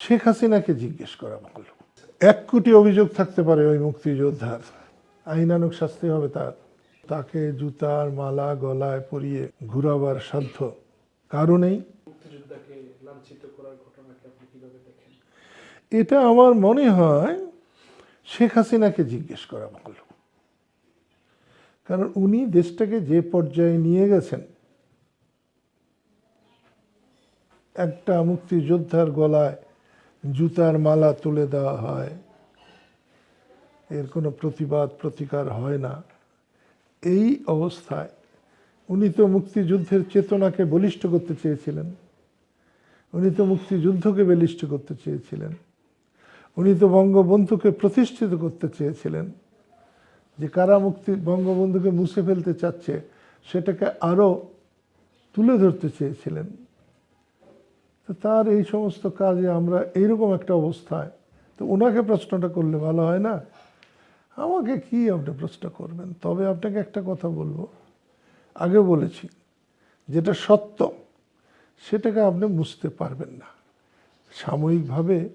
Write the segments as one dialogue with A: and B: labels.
A: শেখ হাসিনাকে জিজ্ঞেস করা ভালো এক কোটি অভিযোগ থাকতে পারে ওই মুক্তিযোদ্ধার। আইনানুক শাস্তি হবে তার। তাকে জুতার মালা গলায় পরিয়ে ঘুরাবার সাধ্য কারণেই এটা আমার মনে হয় শেখ হাসিনাকে জিজ্ঞেস করা ভালো কারণ উনি দেশটাকে যে পর্যায়ে নিয়ে গেছেন একটা মুক্তিযোদ্ধার গলায় জুতার মালা তুলে দেওয়া হয়। এর কোনো প্রতিবাদ, প্রতিকার হয় না। এই অবস্থায় উনি তো মুক্তিযুদ্ধের চেতনাকে বলিষ্ঠ করতে চেয়েছিলেন। উনি তো মুক্তিযুদ্ধকে বলিষ্ঠ করতে চেয়েছিলেন। উনি তো বঙ্গবন্ধুকে প্রতিষ্ঠিত করতে চেয়েছিলেন। যে কারা মুক্তি, বঙ্গবন্ধুকে মুছে ফেলতে চাচ্ছে, সেটাকে আরও তুলে ধরতে চেয়েছিলেন। তার এই সমস্ত কাজে আমরা এইরকম একটা অবস্থায়, তো ওনাকে প্রশ্নটা করলে ভালো হয় না? আমাকে কি আপনি প্রশ্ন করবেন? তবে আপনাকে একটা কথা বলব। আগে বলেছি, যেটা সত্য, সেটাকে আপনি বুঝতে পারবেন না। সাময়িকভাবে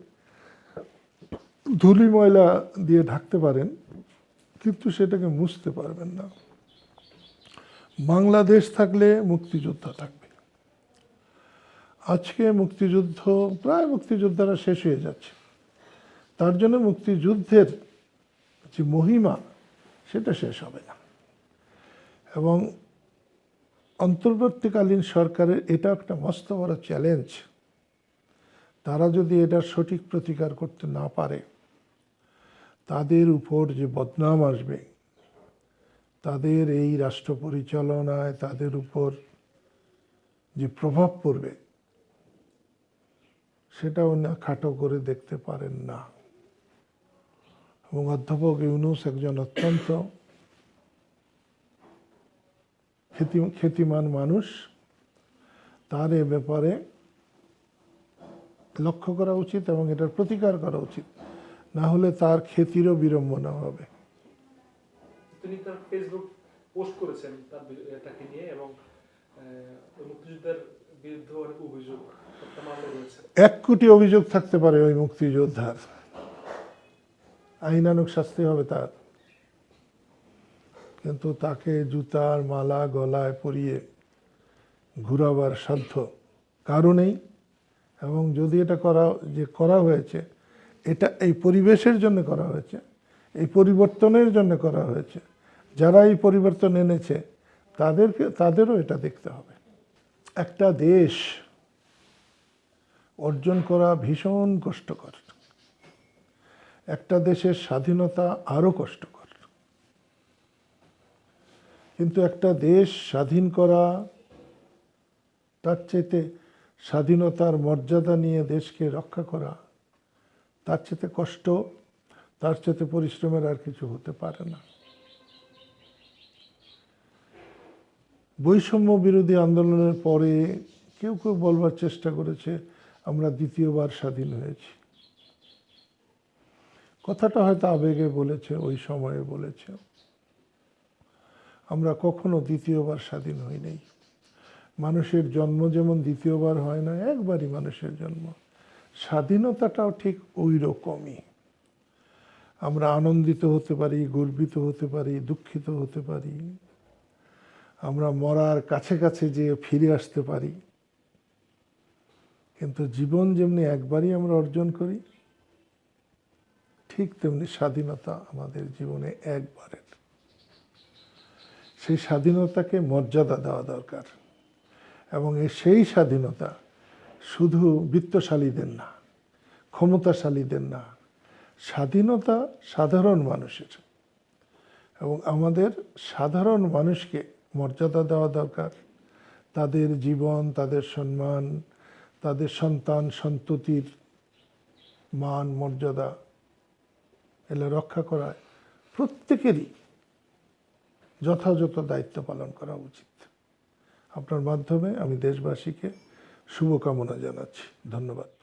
A: ধুলি ময়লা দিয়ে ঢাকতে পারেন, কিন্তু সেটাকে মুছতে পারবেন না। বাংলাদেশ থাকলে মুক্তিযোদ্ধা থাকবে। আজকে মুক্তিযুদ্ধ, প্রায় মুক্তিযোদ্ধারা শেষ হয়ে যাচ্ছে। তার জন্য মুক্তিযুদ্ধের যে মহিমা, সেটা শেষ হবে না। এবং অন্তর্বর্তীকালীন সরকারের এটা একটা মস্ত বড় চ্যালেঞ্জ তারা যদি এটার সঠিক প্রতিকার করতে না পারে, তাদের উপর যে বদনাম আসবে, তাদের এই রাষ্ট্র পরিচালনায় তাদের উপর যে প্রভাব পড়বে সেটাও না খাটো করে দেখতে পারেন না। এবং অধ্যাপক ইউনুস একজন অত্যন্ত খ্যাতি খ্যাতিমান মানুষ, তার এ ব্যাপারে লক্ষ্য করা উচিত এবং এটার প্রতিকার করা উচিত। না হলে তার খ্যাতিরও বিড়ম্বনা হবে।
B: তিনি তার ফেসবুক পোস্ট করেছেন তার নিয়ে এবং
A: এক কোটি অভিযোগ থাকতে পারে ওই মুক্তিযোদ্ধার। আইনানুক শাস্তি হবে তার। কিন্তু তাকে জুতার মালা গলায় পরিয়ে ঘুরাবার সাধ্য কারণেই এবং যদি এটা করা, যে করা হয়েছে, এটা এই পরিবেশের জন্য করা হয়েছে, এই পরিবর্তনের জন্য করা হয়েছে। যারা এই পরিবর্তন এনেছে, তাদেরকে, তাদেরও এটা দেখতে হবে। একটা দেশ অর্জন করা ভীষণ কষ্টকর। একটা দেশের স্বাধীনতা আরও কষ্টকর। কিন্তু একটা দেশ স্বাধীন করা, তার চাইতে স্বাধীনতার মর্যাদা নিয়ে দেশকে রক্ষা করা, তার চাইতে কষ্ট, তার চাইতে পরিশ্রমের আর কিছু হতে পারে না। বৈষম্য বিরোধী আন্দোলনের পরে কেউ কেউ বলবার চেষ্টা করেছে, আমরা দ্বিতীয়বার স্বাধীন হয়েছি। কথাটা হয়তো আবেগে বলেছে, ওই সময়ে বলেছে। আমরা কখনো দ্বিতীয়বার স্বাধীন হই নাই। মানুষের জন্ম যেমন দ্বিতীয়বার হয় না, একবারই মানুষের জন্ম। স্বাধীনতাটাও ঠিক ওই রকমই। আমরা আনন্দিত হতে পারি, গর্বিত হতে পারি, দুঃখিত হতে পারি। আমরা মরার কাছে কাছে যে ফিরে আসতে পারি। কিন্তু জীবন যেমনি একবারই আমরা অর্জন করি, ঠিক তেমনি স্বাধীনতা আমাদের জীবনে একবারের। সেই স্বাধীনতাকে মর্যাদা দেওয়া দরকার এবং সেই স্বাধীনতা শুধু বিত্তশালীদের না, ক্ষমতাশালীদের না, স্বাধীনতা সাধারণ মানুষের এবং আমাদের সাধারণ মানুষকে মর্যাদা দেওয়া দরকার। তাদের জীবন, তাদের সম্মান, তাদের সন্তান, সন্ততির মান, মর্যাদা এগুলো রক্ষা করা প্রত্যেকেরই যথাযথ দায়িত্ব পালন করা উচিত। আপনার মাধ্যমে আমি দেশবাসীকে শুভকামনা জানাচ্ছি। ধন্যবাদ।